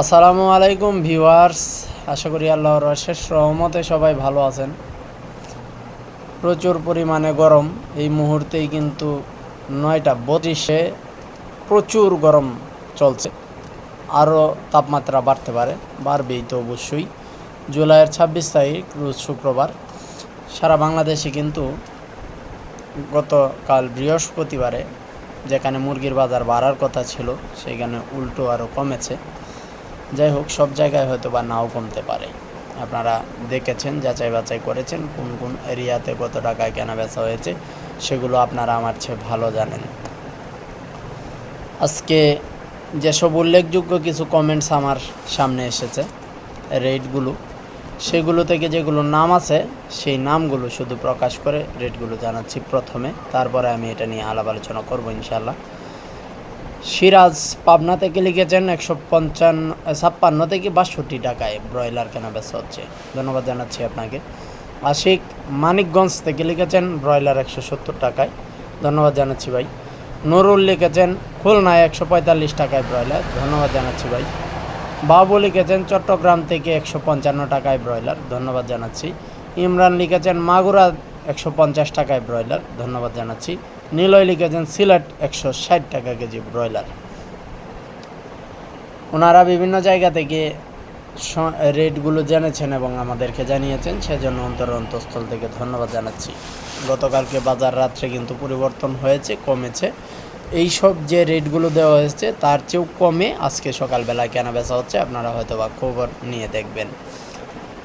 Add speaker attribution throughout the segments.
Speaker 1: আসসালামু আলাইকুম ভিউয়ার্স, আশা করি আল্লাহর অশেষ রহমতে সবাই ভালো আছেন। প্রচুর পরিমাণে গরম, এই মুহূর্তেই কিন্তু নয়টা বত্রিশে প্রচুর গরম চলছে। আরও তাপমাত্রা বাড়তে পারে, বাড়বেই তো অবশ্যই। জুলাইয়ের ছাব্বিশ তারিখ, রোজ শুক্রবার। সারা বাংলাদেশে কিন্তু গতকাল বৃহস্পতিবারে যেখানে মুরগির বাজার বাড়ার কথা ছিল, সেখানে উল্টো আরও কমেছে। যাই হোক, সব জায়গায় হয়তো বা নাও কমতে পারে। আপনারা দেখেছেন, যাচাই বাছাই করেছেন, কোন কোন এরিয়াতে কত টাকায় কেনা বেচা হয়েছে, সেগুলো আপনারা আমার চেয়ে ভালো জানেন। আজকে যেসব উল্লেখযোগ্য কিছু কমেন্টস আমার সামনে এসেছে রেটগুলো সেগুলো থেকে যেগুলো নাম আছে, সেই নামগুলো শুধু প্রকাশ করে রেটগুলো জানাচ্ছি প্রথমে। তারপরে আমি এটা নিয়ে আলাপ আলোচনা করব ইনশাল্লাহ সিরাজ পাবনা থেকে লিখেছেন একশো পঞ্চান্ন ছাপ্পান্ন থেকে বাষট্টি টাকায় ব্রয়লার কেনা বেচা হচ্ছে। ধন্যবাদ জানাচ্ছি আপনাকে। আশিক মানিকগঞ্জ থেকে লিখেছেন ব্রয়লার একশো সত্তর টাকায়। ধন্যবাদ জানাচ্ছি ভাই। নুরুল লিখেছেন খুলনায় একশো পঁয়তাল্লিশ টাকায় ব্রয়লার। ধন্যবাদ জানাচ্ছি ভাই। বাবু লিখেছেন চট্টগ্রাম থেকে একশো পঞ্চান্ন টাকায় ব্রয়লার। ধন্যবাদ জানাচ্ছি। ইমরান লিখেছেন মাগুরা একশো পঞ্চাশ টাকায় ব্রয়লার। ধন্যবাদ জানাচ্ছি। নীলয় লিখেছেন সিলেট একশো ষাট টাকা কেজি ব্রয়লার। ওনারা বিভিন্ন জায়গা থেকে রেটগুলো জেনেছেন এবং আমাদেরকে জানিয়েছেন, সেজন্য অন্তর অন্তঃস্থল থেকে ধন্যবাদ জানাচ্ছি। গতকালকে বাজার রাত্রে কিন্তু পরিবর্তন হয়েছে, কমেছে। এই সব যে রেটগুলো দেওয়া হয়েছে, তার চেয়েও কমে আজকে সকালবেলা কেনা বেচা হচ্ছে, আপনারা হয়তো বা খবর নিয়ে দেখবেন।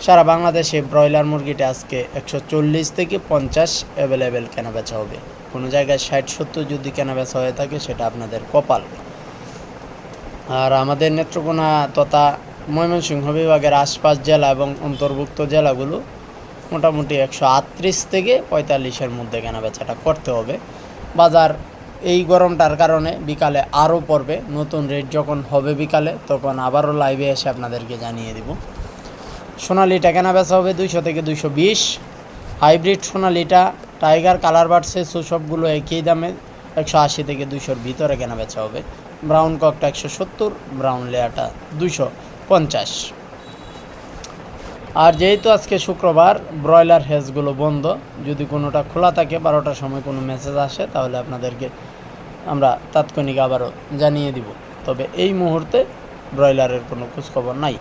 Speaker 1: সারা বাংলাদেশে ব্রয়লার মুরগিটা আজকে একশো চল্লিশ থেকে পঞ্চাশ অ্যাভেলেবেল কেনা বেচা হবে। কোনো জায়গায় ষাট সত্তর যদি কেনা বেচা হয়ে থাকে, সেটা আপনাদের কপাল। আর আমাদের নেত্রকোনা তথা ময়মনসিংহ বিভাগের আশপাশ জেলা এবং অন্তর্ভুক্ত জেলাগুলো মোটামুটি একশো আটত্রিশ থেকে পঁয়তাল্লিশের মধ্যে কেনা বেচাটা করতে হবে। বাজার এই গরমটার কারণে বিকালে আরও পড়বে। নতুন রেট যখন হবে বিকালে, তখন আবারও লাইভে এসে আপনাদেরকে জানিয়ে দিব। সোনালিটা কেনা বেচা হবে দুইশো থেকে দুইশো বিশ। হাইব্রিড সোনালিটা টাইগার, কালার বাড়ছে সবগুলো একই দামে। একশো আশি থেকে দুইশোর ভিতরে কেনা বেচা হবে। ব্রাউন ককটা একশো সত্তর, ব্রাউন লেয়ারটা দুইশো পঞ্চাশ। আর যেহেতু আজকে শুক্রবার, ব্রয়লার হেজগুলো বন্ধ, যদি কোনোটা খোলা থাকে, বারোটার সময় কোনো মেসেজ আসে, তাহলে আপনাদেরকে আমরা তাৎক্ষণিক আবারও জানিয়ে দিব। তবে এই মুহূর্তে ব্রয়লারের কোনো খোঁজখবর নাই।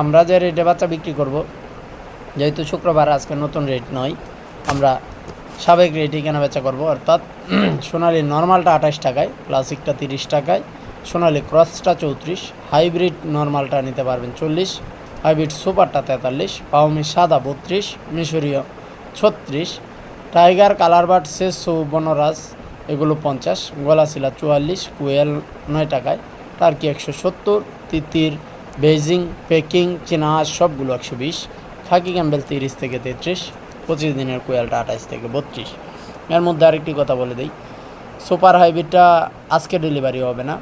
Speaker 1: আমরা যে রেটে বাচ্চা বিক্রি করব, যেহেতু শুক্রবার আজকে নতুন রেট নয়, আমরা সাবেক রেটই কেনা বেচা করব। অর্থাৎ সোনালি নর্মালটা আঠাশ টাকায়, ক্লাসিকটা তিরিশ টাকায়, সোনালি ক্রসটা চৌত্রিশ, হাইব্রিড নর্মালটা নিতে পারবেন চল্লিশ, হাইব্রিড সুপারটা তেতাল্লিশ, পাওমি সাদা বত্রিশ, মিশরীয় ছত্রিশ, টাইগার, কালারবার্ড শেষ বনরাজ, এগুলো পঞ্চাশ, গলাশিলা চুয়াল্লিশ কুয়েল নয় টাকায় টার্কি একশো সত্তর, তিতির বেজিং পেকিং, চীনা, সবগুলো একশো বিশ, খাকি ক্যাম্বেল তিরিশ থেকে তেত্রিশ, পঁচিশ দিনের কোয়ালটা আঠাশ থেকে বত্রিশ। এর মধ্যে আরেকটি কথা বলে দিই, সুপার হাইব্রিডটা আজকে ডেলিভারি হবে না,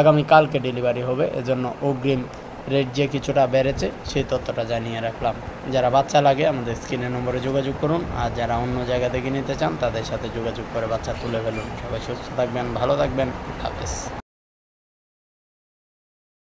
Speaker 1: আগামী কালকে ডেলিভারি হবে, এজন্য অগ্রিম রেট যে কিছুটা বেড়েছে, সেই তথ্যটা জানিয়ে রাখলাম। যারা বাচ্চা লাগে, আমাদের স্ক্রিনের নম্বরে যোগাযোগ করুন, আর যারা অন্য জায়গা থেকে নিতে চান, তাদের সাথে যোগাযোগ করে বাচ্চা তুলে ফেলুন। সবাই সুস্থ থাকবেন, ভালো থাকবেন হাফেজ।